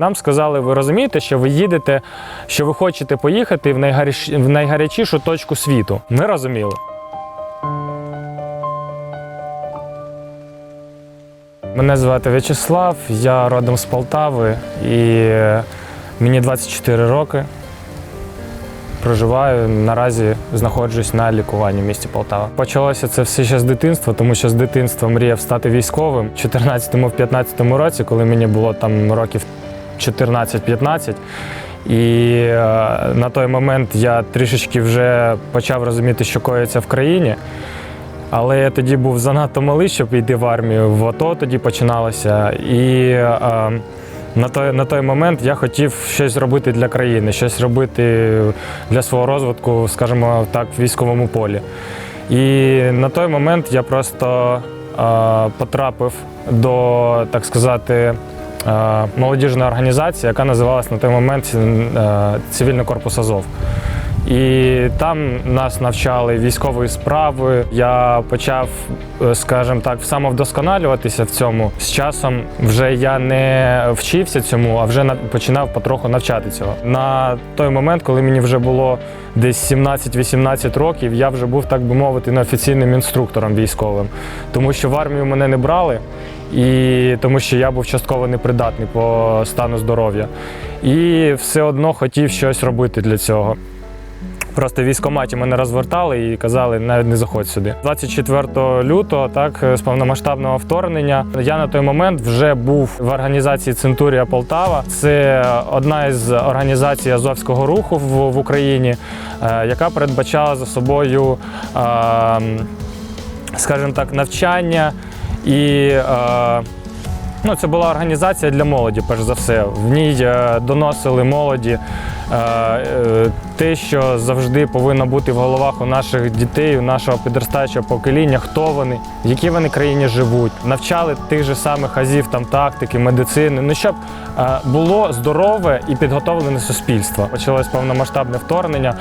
Нам сказали, ви розумієте, що ви їдете, що ви хочете поїхати в, найгаряч... в найгарячішу точку світу. Ми розуміли. Мене звати В'ячеслав, я родом з Полтави і е, мені 24 роки. Проживаю наразі знаходжусь на лікуванні в місті Полтава. Почалося це все ще з дитинства, тому що з дитинства мріяв стати військовим. У 14-15 році, коли мені було там років 14-15. І е, на той момент я трішечки вже почав розуміти, що коїться в країні. Але я тоді був занадто малий, щоб йти в армію. В АТО тоді починалося. І е, на, той, на той момент я хотів щось робити для країни, щось робити для свого розвитку, скажімо так, в військовому полі. І на той момент я просто е, потрапив до, так сказати, е, організація, яка називалась на той момент е, Цивільний корпус Азов. І там нас навчали військової справи. Я почав, е, скажімо так, самовдосконалюватися в цьому. З часом вже я не вчився цьому, а вже на- починав потроху навчати цього. На той момент, коли мені вже було десь 17-18 років, я вже був, так би мовити, неофіційним інструктором військовим, тому що в армію мене не брали. І тому що я був частково непридатний по стану здоров'я. І все одно хотів щось робити для цього. Просто військкоматі мене розвертали і казали, навіть не заходь сюди. 24 лютого, так, з повномасштабного вторгнення, я на той момент вже був в організації Центурія Полтава. Це одна із організацій Азовського руху в, Україні, е, яка передбачала за собою, е, скажімо так, навчання і. е, Ну, це була організація для молоді, перш за все. В ній доносили молоді те, що завжди повинно бути в головах у наших дітей, у нашого підростаючого покоління, хто вони, в якій вони країні живуть. Навчали тих же самих азів там тактики, медицини. Ну щоб е, було здорове і підготовлене суспільство. Почалось повномасштабне вторгнення.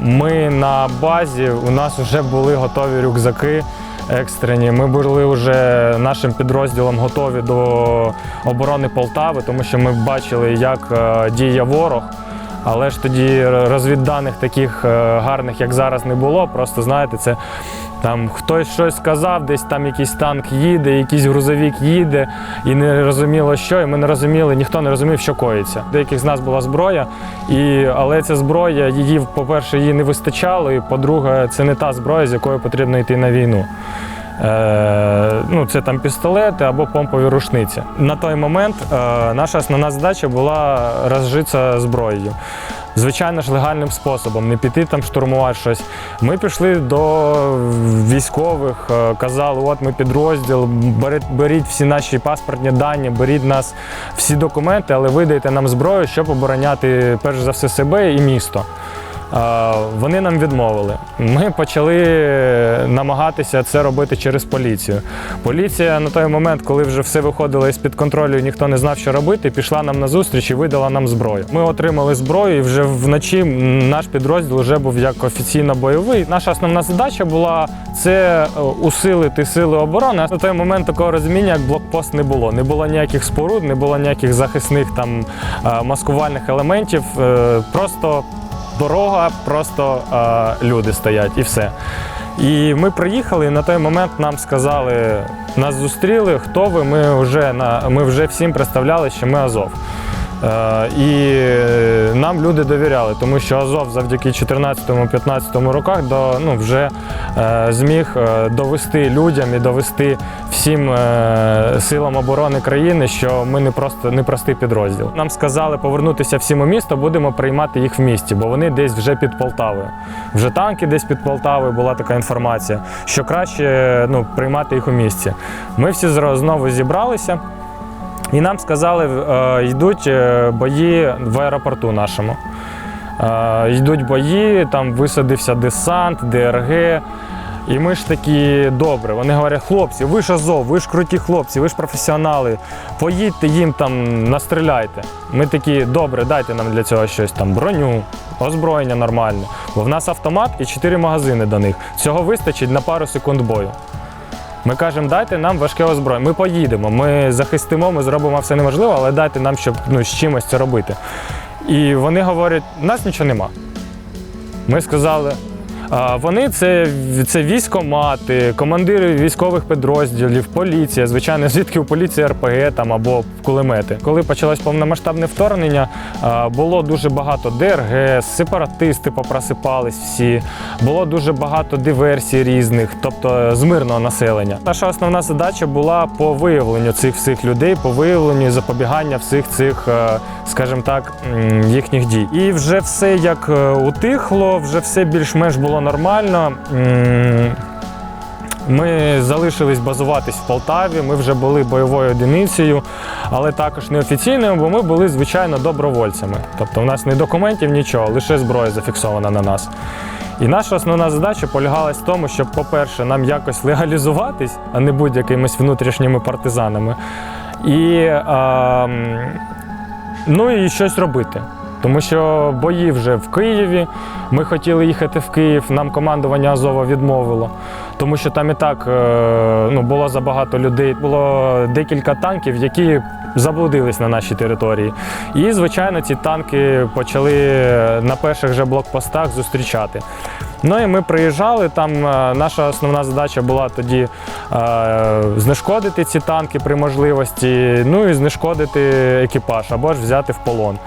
Ми на базі у нас вже були готові рюкзаки екстрені. Ми були вже нашим підрозділом готові до оборони Полтави, тому що ми бачили, як е, діє ворог. Але ж тоді розвідданих таких е, гарних, як зараз, не було. Просто знаєте, це там хтось щось сказав, десь там якийсь танк їде, якийсь грузовик їде, і не розуміло, що, і ми не розуміли, ніхто не розумів, що коїться. Деяких з нас була зброя, і, але ця зброя, її, по-перше, її не вистачало, і по-друге, це не та зброя, з якою потрібно йти на війну. Е, ну, це там пістолети або помпові рушниці. На той момент е, наша основна задача була розжитися зброєю. Звичайно ж, легальним способом, не піти там штурмувати щось. Ми пішли до військових, е, казали, от ми підрозділ, беріть, беріть всі наші паспортні дані, беріть нас всі документи, але видайте нам зброю, щоб обороняти перш за все себе і місто. Вони нам відмовили. Ми почали намагатися це робити через поліцію. Поліція на той момент, коли вже все виходило із-під контролю, ніхто не знав, що робити, пішла нам на зустріч і видала нам зброю. Ми отримали зброю, і вже вночі наш підрозділ вже був як офіційно бойовий. Наша основна задача була це е, усилити сили оборони. На той момент такого розуміння, як блокпост, не було. Не було ніяких споруд, не було ніяких захисних там е, маскувальних елементів. Е, Просто дорога, просто е, люди стоять і все. І ми приїхали, і на той момент нам сказали, нас зустріли, хто ви. Ми вже на ми вже всім представляли, що ми Азов. Е, і нам люди довіряли, тому що Азов завдяки 14-15 роках до, ну, вже е, зміг е, довести людям і довести всім силам оборони країни, що ми не просто не простий підрозділ. Нам сказали повернутися всім у місто, будемо приймати їх в місті, бо вони десь вже під Полтавою. Вже танки десь під Полтавою була така інформація, що краще ну, приймати їх у місті. Ми всі знову зібралися. І нам сказали, е, йдуть е, бої в аеропорту нашому. Е, йдуть бої, там висадився десант, ДРГ. І ми ж такі добре. Вони говорять, хлопці, ви ж Азов, ви ж круті хлопці, ви ж професіонали. Поїдьте їм там, настріляйте. Ми такі, добре, дайте нам для цього щось там, броню, озброєння нормальне. Бо в нас автомат і чотири магазини до них. Цього вистачить на пару секунд бою. Ми кажемо, дайте нам важке озброєння. Ми поїдемо, ми захистимо, ми зробимо все неможливе, але дайте нам, щоб ну, з чимось це робити. І вони говорять, у нас нічого нема. Ми сказали. Вони це, це військомати, командири військових підрозділів, поліція, звичайно, звідки у поліції РПГ там або кулемети. Коли почалось повномасштабне вторгнення, було дуже багато ДРГ, сепаратисти попросипались всі, було дуже багато диверсій різних, тобто з мирного населення. Наша основна задача була по виявленню цих всіх людей, по виявленню запобігання всіх цих, е, скажімо так, їхніх дій. І вже все як е, утихло, вже все більш-менш було нормально. Ми залишились базуватись в Полтаві. Ми вже були бойовою одиницею, але також неофіційною, бо ми були звичайно добровольцями. Тобто, у нас не документів, нічого, лише зброя зафіксована на нас. І наша основна задача полягалась в тому, щоб, по-перше, нам якось легалізуватись, а не будь якимись внутрішніми партизанами. І, ем, ну, і щось робити. Тому що бої вже в Києві. Ми хотіли їхати в Київ, нам командування Азова відмовило. Тому що там і так е, ну, було забагато людей. Було декілька танків, які заблудились на нашій території. І, звичайно, ці танки почали на перших же блокпостах зустрічати. Ну і ми приїжджали. Там е, наша основна задача була тоді е, знешкодити ці танки при можливості, ну і знешкодити екіпаж або ж взяти в полон.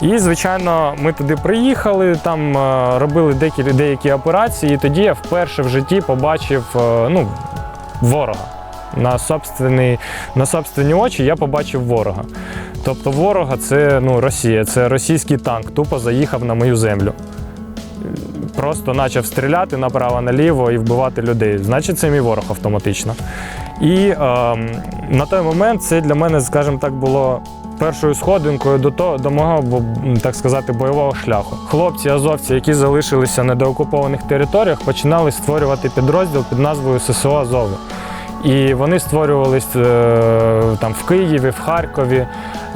І, звичайно, ми туди приїхали, там е, робили деякі, деякі операції, і тоді я вперше в житті побачив е, ну, ворога. На собственні, на собственні очі я побачив ворога. Тобто ворога це ну, Росія, це російський танк, тупо заїхав на мою землю. Просто почав стріляти направо-наліво і вбивати людей. Значить, це мій ворог автоматично. І ем, на той момент це для мене, скажімо так, було першою сходинкою до того, до мого, так сказати, бойового шляху. Хлопці, азовці, які залишилися на деокупованих територіях, починали створювати підрозділ під назвою ССО Азови. І вони створювались е, там в Києві, в Харкові,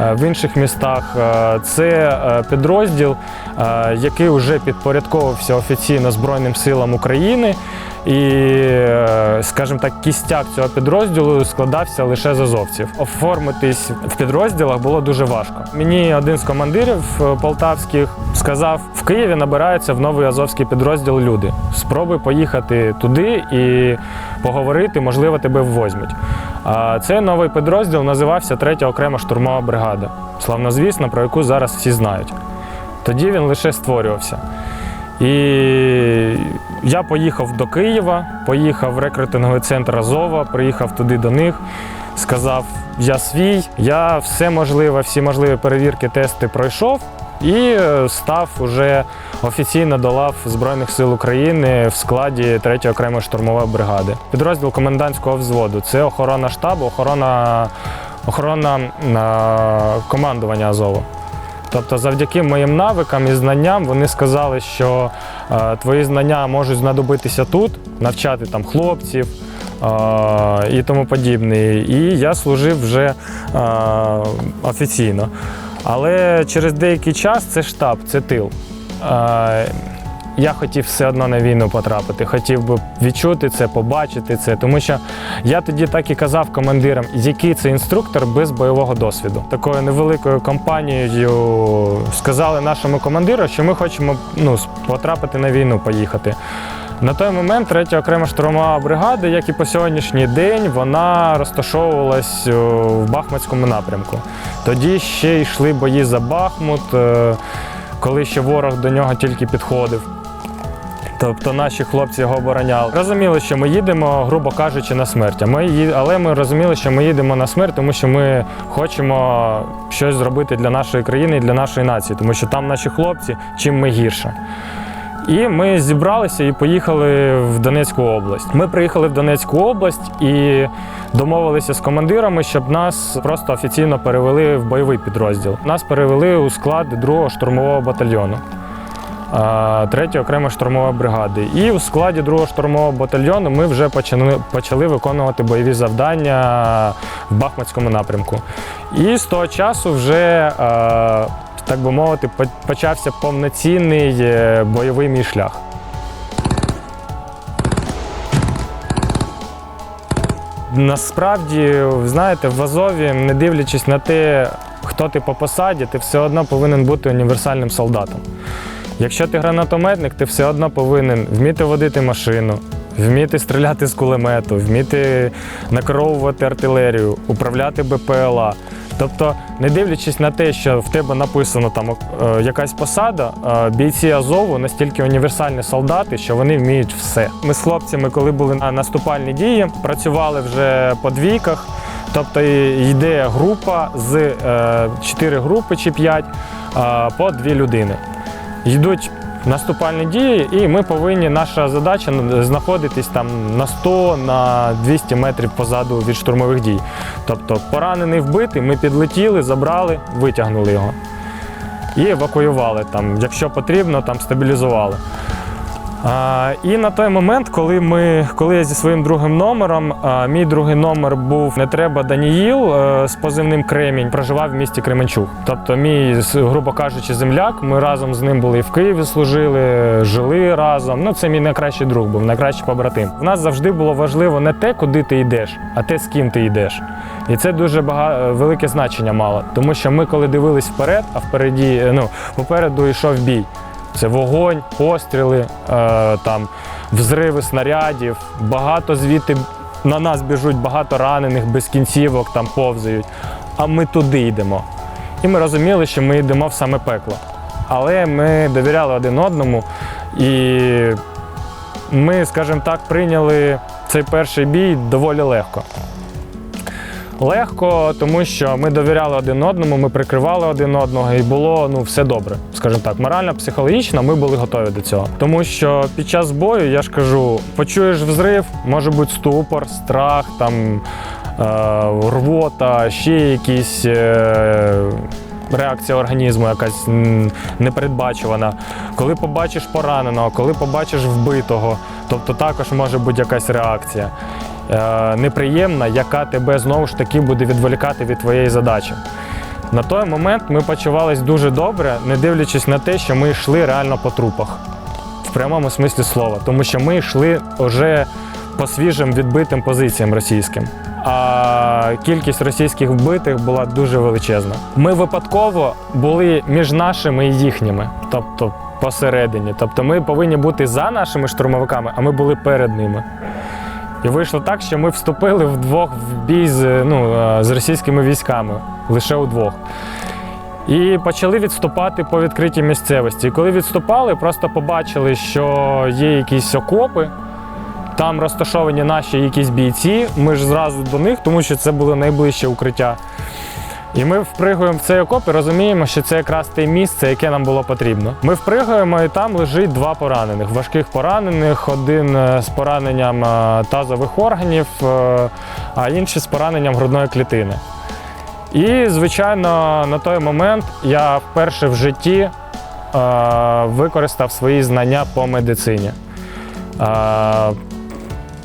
е, в інших містах. Е, Це підрозділ, який вже підпорядковувався офіційно Збройним силам України. І, е, скажімо так, кістяк цього підрозділу складався лише з азовців. Оформитись в підрозділах було дуже важко. Мені один з командирів е, полтавських сказав: в Києві набираються в новий азовський підрозділ люди. Спробуй поїхати туди і поговорити, можливо, тебе ввозьмуть. А цей новий підрозділ називався Третя окрема штурмова бригада. Славнозвісна, про яку зараз всі знають. Тоді він лише створювався. І я поїхав до Києва, поїхав в рекрутинговий центр Азова, приїхав туди до них, сказав: я свій, я все можливе, всі можливі перевірки, тести пройшов і е, став уже офіційно до лав Збройних сил України в складі 3-ї окремої штурмової бригади. Підрозділ комендантського взводу це охорона штабу, охорона, охорона командування Азову. Тобто, завдяки моїм навикам і знанням вони сказали, що е, твої знання можуть знадобитися тут, навчати там хлопців е, і тому подібне. І я служив вже е, офіційно. Але через деякий час це штаб, це тил. Е, я хотів все одно на війну потрапити, хотів би відчути це, побачити це, тому що я тоді так і казав командирам, який це інструктор без бойового досвіду. Такою невеликою компанією сказали нашому командиру, що ми хочемо ну, потрапити на війну, поїхати. На той момент третя окрема штурмова бригада, як і по сьогоднішній день, вона розташовувалась в Бахмутському напрямку. Тоді ще йшли бої за Бахмут, е, коли ще ворог до нього тільки підходив. Тобто наші хлопці його обороняли. Розуміли, що ми їдемо, грубо кажучи, на смерть. А Ми, але ми розуміли, що ми їдемо на смерть, тому що ми хочемо щось зробити для нашої країни і для нашої нації, тому що там наші хлопці, чим ми гірше. І ми зібралися і поїхали в Донецьку область. Ми приїхали в Донецьку область і домовилися з командирами, щоб нас просто офіційно перевели в бойовий підрозділ. Нас перевели у склад 2-го штурмового батальйону. А, 3-ї окремої штурмової бригади. І у складі 2-го штурмового батальйону ми вже почали, почали виконувати бойові завдання в Бахмутському напрямку. І з того часу вже, так би мовити, почався повноцінний е, бойовий мій шлях. насправді, знаєте, в Азові, не дивлячись на те, хто ти по посаді, ти все одно повинен бути універсальним солдатом. Якщо ти гранатометник, ти все одно повинен вміти водити машину, вміти стріляти з кулемету, вміти накеровувати артилерію, управляти БПЛА. Тобто, не дивлячись на те, що в тебе написано там е, якась посада, е, бійці Азову настільки універсальні солдати, що вони вміють все. Ми з хлопцями, коли були на наступальні дії, працювали вже по двійках. Тобто йде група з е, 4 групи чи 5 е, по 2 людини. Йдуть наступальні дії, і ми повинні, наша задача знаходитись там на 100 на 200 метрів позаду від штурмових дій. Тобто поранений вбитий, ми підлетіли, забрали, витягнули його. І евакуювали там, якщо потрібно, там стабілізували. І на той момент, коли ми, коли я зі своїм другим номером, мій другий номер був не треба Даніїл е, з позивним Кремінь, проживав в місті Кременчук. Тобто, мій, грубо кажучи, земляк. Ми разом з ним були і в Києві служили, жили разом. Ну, це мій найкращий друг був, найкращий побратим. В нас завжди було важливо не те, куди ти йдеш, а те, з ким ти йдеш. І це дуже бага... велике значення мало, тому що ми, коли дивились вперед, а впереді, е, ну, попереду йшов бій. Це вогонь, постріли, е, там, взриви снарядів, багато звідти на нас біжуть багато ранених, без кінцівок там повзають. А ми туди йдемо. І ми розуміли, що ми йдемо в саме пекло. Але ми довіряли один одному і ми, скажімо так, прийняли цей перший бій доволі легко. Легко, тому що ми довіряли один одному, ми прикривали один одного, і було ну все добре. Скажімо так, морально, психологічно ми були готові до цього. Тому що під час бою я ж кажу, почуєш взрив, може бути ступор, страх, там е, рвота, ще якісь. Е, Реакція організму якась непередбачувана. Коли побачиш пораненого, коли побачиш вбитого, тобто також може бути якась реакція неприємна, яка тебе знову ж таки буде відволікати від твоєї задачі. На той момент ми почувалися дуже добре, не дивлячись на те, що ми йшли реально по трупах в прямому смислі слова, тому що ми йшли вже по свіжим відбитим позиціям російським. А кількість російських вбитих була дуже величезна. Ми випадково були між нашими і їхніми, тобто посередині. Тобто ми повинні бути за нашими штурмовиками, а ми були перед ними. І вийшло так, що ми вступили вдвох в бій з, ну, е, з російськими військами, лише удвох. І почали відступати по відкритій місцевості. І коли відступали, просто побачили, що є якісь окопи, там розташовані наші якісь бійці. Ми ж зразу до них, тому що це було найближче укриття. І ми впригуємо в цей окоп і розуміємо, що це якраз те місце, яке нам було потрібно. Ми впригуємо, і там лежить два поранених, важких поранених, один е, з пораненням е, тазових органів, е, а інший з пораненням грудної клітини. І, звичайно, на той момент я вперше в житті використав свої знання по медицині.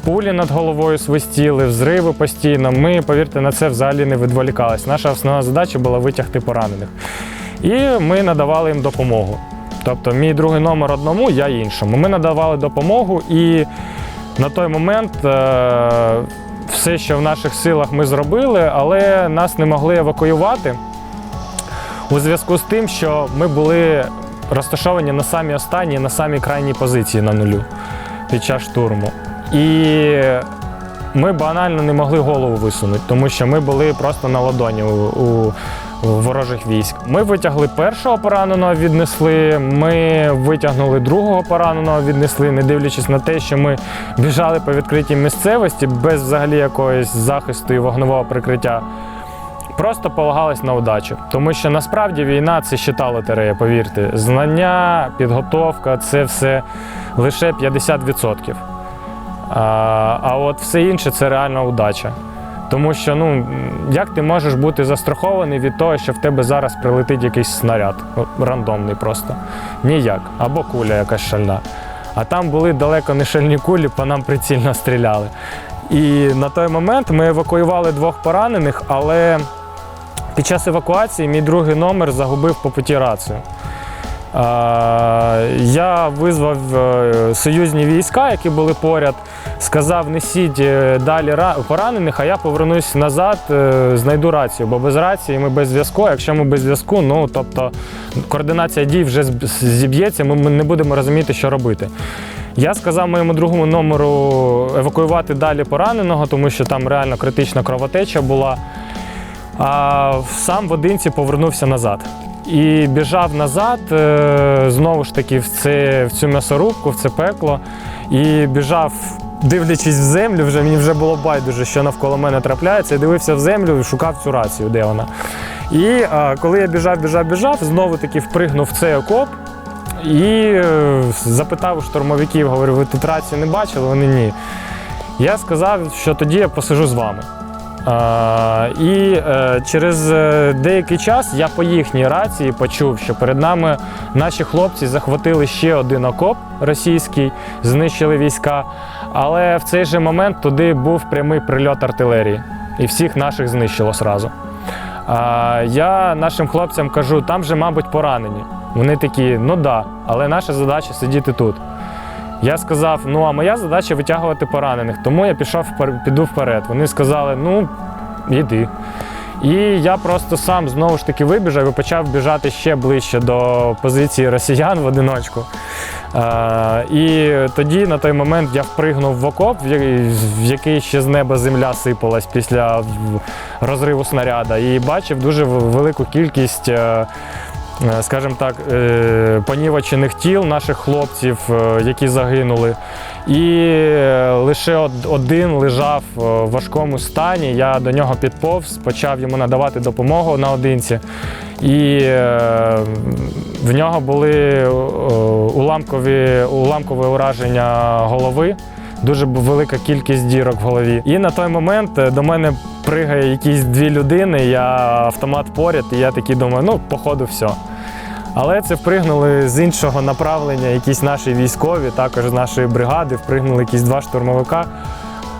Пулі над головою свистіли, взриви постійно. Ми, повірте, на це взагалі не відволікались. Наша основна задача була витягти поранених. І ми надавали їм допомогу. Тобто, мій другий номер одному, я іншому. Ми надавали допомогу, і на той момент е- все, що в наших силах, ми зробили, але нас не могли евакуювати у зв'язку з тим, що ми були розташовані на самій останній, на самій крайній позиції на нулю під час штурму. І ми банально не могли голову висунути, тому що ми були просто на ладоні у, у, ворожих військ. Ми витягли першого пораненого, віднесли. Ми витягнули другого пораненого, віднесли, не дивлячись на те, що ми біжали по відкритій місцевості без взагалі якогось захисту і вогневого прикриття. Просто полагались на удачу, тому що насправді війна це щита лотерея, повірте. Знання, підготовка це все лише 50%. А, а от все інше це реальна удача. Тому що ну, як ти можеш бути застрахований від того, що в тебе зараз прилетить якийсь снаряд, рандомний просто. Ніяк. Або куля якась шальна. А там були далеко не шальні кулі, по нам прицільно стріляли. І на той момент ми евакуювали двох поранених, але під час евакуації мій другий номер загубив по путі рацію. Я визвав е, союзні війська, які були поряд, сказав, несіть е, далі поранених, а я повернусь назад, е, знайду рацію, бо без рації ми без зв'язку. Якщо ми без зв'язку, ну тобто координація дій вже зіб'ється, ми ми не будемо розуміти, що робити. Я сказав моєму другому номеру евакуювати далі пораненого, тому що там реально критична кровотеча була. А сам в одинці повернувся назад. І біжав назад, е, знову ж таки, в, це, в цю м'ясорубку, в це пекло. І біжав, дивлячись в землю, вже мені вже було байдуже, що навколо мене трапляється. Я дивився в землю і шукав цю рацію, де вона. І е, коли я біжав, біжав, біжав, знову таки впригнув в цей окоп і е, запитав у штурмовиків, говорю, ви тут рацію не бачили? Вони ні. Я сказав, що тоді я посижу з вами. І е, через е, деякий час я по їхній рації почув, що перед нами наші хлопці захватили ще один окоп російський, знищили війська. Але в цей же момент туди був прямий прильот артилерії, і всіх наших знищило сразу. Я нашим хлопцям кажу, там же, мабуть, поранені. Вони такі, ну да, але наша задача сидіти тут. Я сказав, ну а моя задача витягувати поранених, тому я пішов піду вперед. Вони сказали, ну йди. І я просто сам знову ж таки вибіжав і почав біжати ще ближче до позиції росіян в одиночку. Е, і тоді на той момент я впригнув в окоп, в який- ще з неба земля сипалась після розриву снаряда, і бачив дуже велику кількість. е, скажімо так, е, понівечених тіл наших хлопців, е, які загинули. І е, лише один лежав е, в важкому стані. Я до нього підповз, почав йому надавати допомогу наодинці. І е, в нього були е, уламкові, уламкове ураження голови. Дуже велика кількість дірок в голові. І на той момент е, до мене пригає якісь дві людини, я автомат поряд, і я такий думаю, ну, походу, все. Але це впригнули з іншого направлення якісь наші військові, також з нашої бригади, впригнули якісь два штурмовика,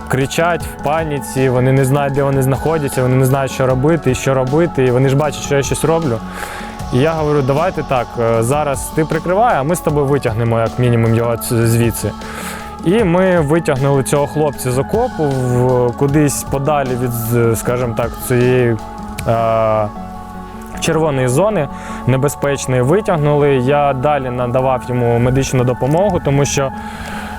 кричать в паніці, вони не знають, де вони знаходяться, вони не знають, що робити і що робити. І вони ж бачать, що я щось роблю. І я говорю, давайте так, е, зараз ти прикривай, а ми з тобою витягнемо як мінімум його звідси. І ми витягнули цього хлопця з окопу в, кудись подалі від, скажімо так, цієї. Червоної зони небезпечної витягнули. Я далі надавав йому медичну допомогу, тому що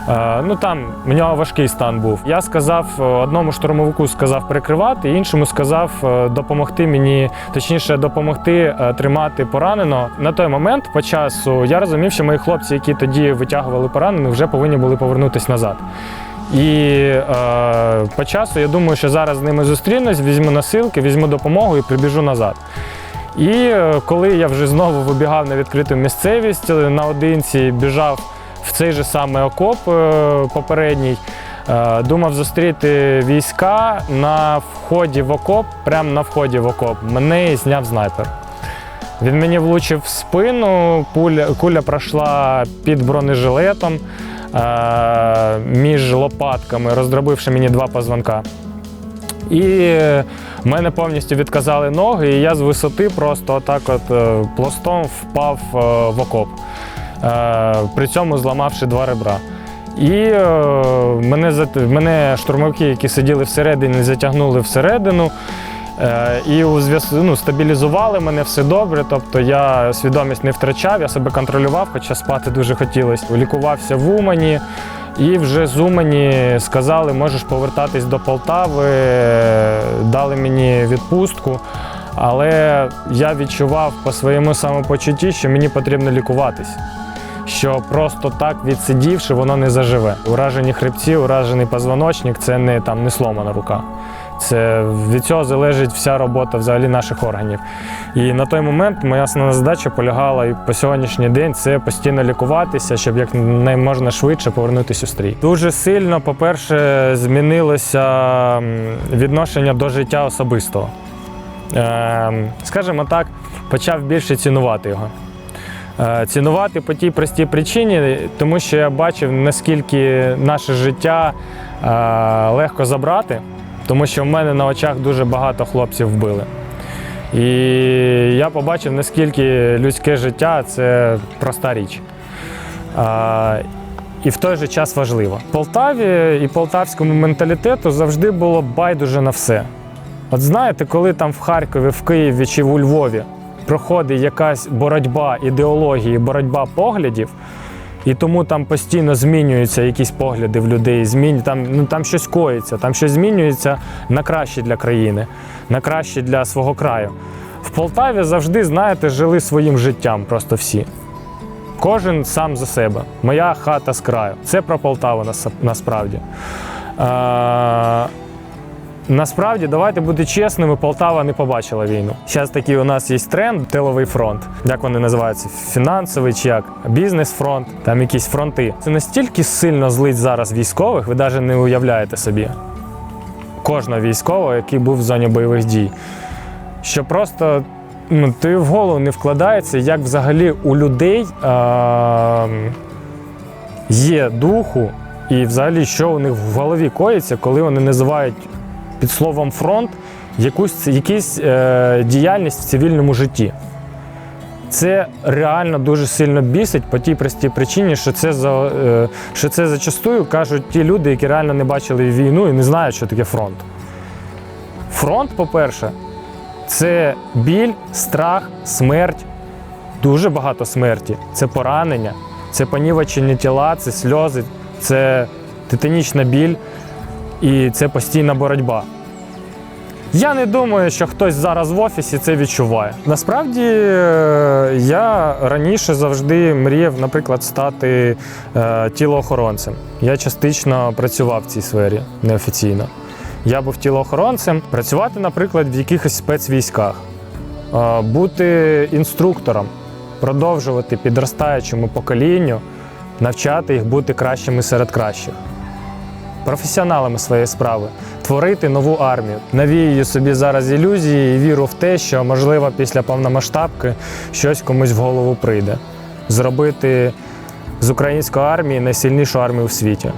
е, ну, там в нього важкий стан був. Я сказав е, одному штурмовику сказав прикривати, іншому сказав е, допомогти мені, точніше, допомогти тримати пораненого. На той момент по часу я розумів, що мої хлопці, які тоді витягували поранених, вже повинні були повернутися назад. І е, по часу я думаю, що зараз з ними зустрінусь, візьму носилки, візьму допомогу і прибіжу назад. І е, коли я вже знову вибігав на відкриту місцевість е, наодинці, біжав в цей же самий окоп е, попередній, думав зустріти війська на вході в окоп, прямо на вході в окоп, мене зняв снайпер. Він мені влучив в спину, пуля, куля пройшла під бронежилетом між лопатками, роздробивши мені два позвонка. І мене повністю відказали ноги, і я з висоти просто отак от е, пластом впав е, в окоп, е, при цьому зламавши два ребра. І мене, мене штурмовики, які сиділи всередині, затягнули всередину. І ну, стабілізували мене все добре. Тобто я свідомість не втрачав, я себе контролював, хоча спати дуже хотілося. Лікувався в Умані. І вже з Умані сказали, можеш повертатись до Полтави, дали мені відпустку. Але я відчував по своєму самопочутті, що мені потрібно лікуватись. Що просто так відсидівши, воно не заживе. Уражені хребці, уражений позвоночник це не там не сломана рука. Це від цього залежить вся робота взагалі наших органів. І на той момент моя основна задача полягала і по сьогоднішній день це постійно лікуватися, щоб як можна швидше повернутися у стрій. Дуже сильно, по-перше, змінилося відношення до життя особистого. Ем, Скажімо так, почав більше цінувати його. Е, Цінувати по тій простій причині, тому що я бачив, наскільки наше життя е, легко забрати, тому що в мене на очах дуже багато хлопців вбили. І я побачив, наскільки людське життя це проста річ. А, і в той же час важливо. Полтаві і полтавському менталітету завжди було байдуже на все. От знаєте, коли там в Харкові, в Києві чи у Львові проходить якась боротьба ідеології, боротьба поглядів, і тому там постійно змінюються якісь погляди в людей, змін, там, ну, там щось коїться, там щось змінюється на краще для країни, на краще для свого краю. В Полтаві завжди, знаєте, жили своїм життям просто всі. Кожен сам за себе. Моя хата з краю. Це про Полтаву нас- насправді. Насправді, давайте бути чесними, Полтава не побачила війну. Зараз такий у нас є тренд, тиловий фронт. Як вони називаються? Фінансовий чи як? Бізнес-фронт, там якісь фронти. Це настільки сильно злить зараз військових, ви навіть не уявляєте собі. Кожного військового, який був в зоні бойових дій. Що просто ну, ти в голову не вкладається, як взагалі у людей е- є духу, і взагалі, що у них в голові коїться, коли вони називають під словом фронт якусь, якусь е, діяльність в цивільному житті. Це реально дуже сильно бісить по тій простій причині, що це за е, що це зачастую кажуть ті люди, які реально не бачили війну і не знають, що таке фронт. Фронт, по-перше, це біль, страх, смерть, дуже багато смерті. Це поранення, це понівечення тіла, це сльози, це титанічна біль і це постійна боротьба. Я не думаю, що хтось зараз в офісі це відчуває. Насправді е, я раніше завжди мріяв, наприклад, стати е, тілоохоронцем. Я частично працював в цій сфері неофіційно. Я був тілоохоронцем, працювати, наприклад, в якихось спецвійськах, е, бути інструктором, продовжувати підростаючому поколінню, навчати їх бути кращими серед кращих професіоналами своєї справи, творити нову армію. Навіюю собі зараз ілюзії і віру в те, що можливо після повномасштабки щось комусь в голову прийде. Зробити з української армії найсильнішу армію в світі.